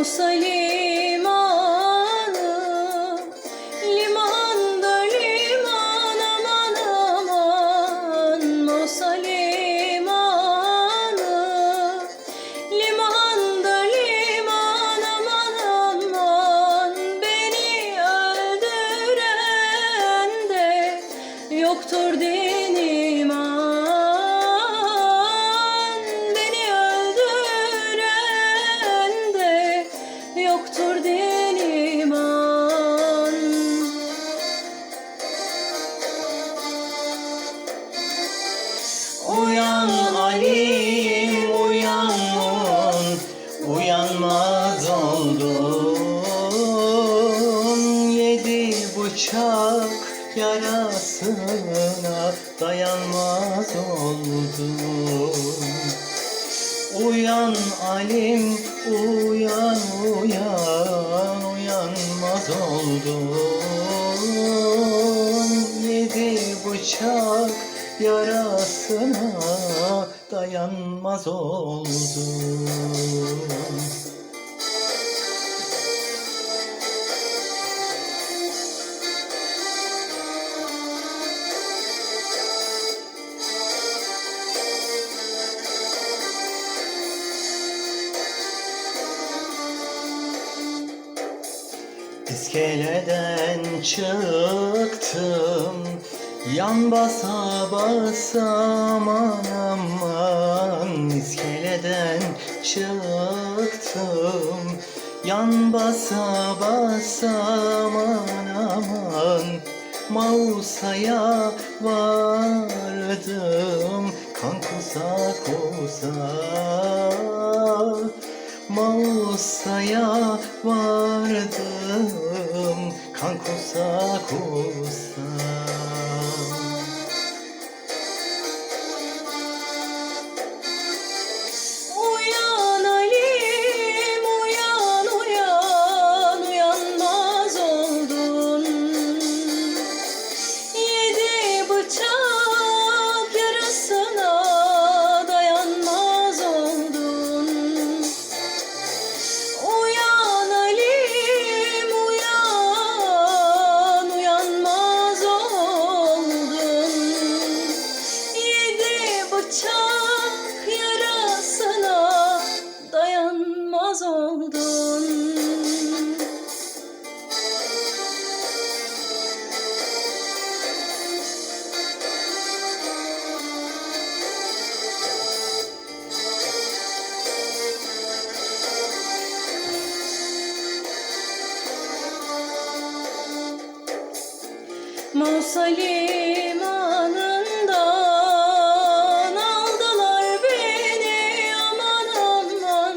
Musa limanı Uyan Ali'm uyan Uyanmaz oldum Yedi bıçak yarasına dayanmaz oldum Uyan Alim uyan uyan uyanmaz oldum Yedi bıçak yarasına dayanmaz oldum. İskeleden çıktım Yan basa basa aman aman İskeleden çıktım? Yan basa basa aman aman Mausa'ya vardım. Kan kusa kusa Mausa'ya vardım. Kan kusa kusa Musa aldılar beni aman aman.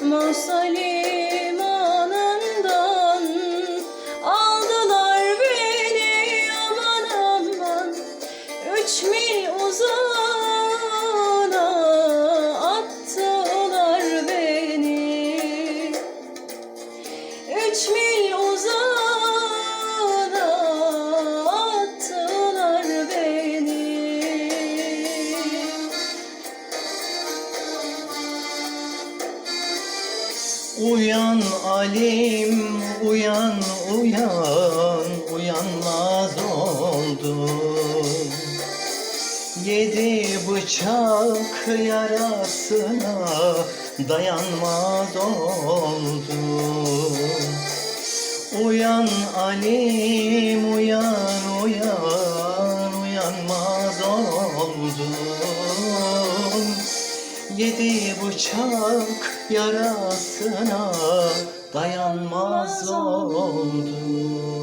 Musa aldılar beni aman aman. Üç mil uzana attılar beni. Üç mil Uyan Alim uyan uyan Uyanmaz oldum Yedi bıçak yarasına dayanmaz oldum Uyan Alim uyan uyan Uyanmaz oldum Yedi bıçak yarasına dayanmaz oldum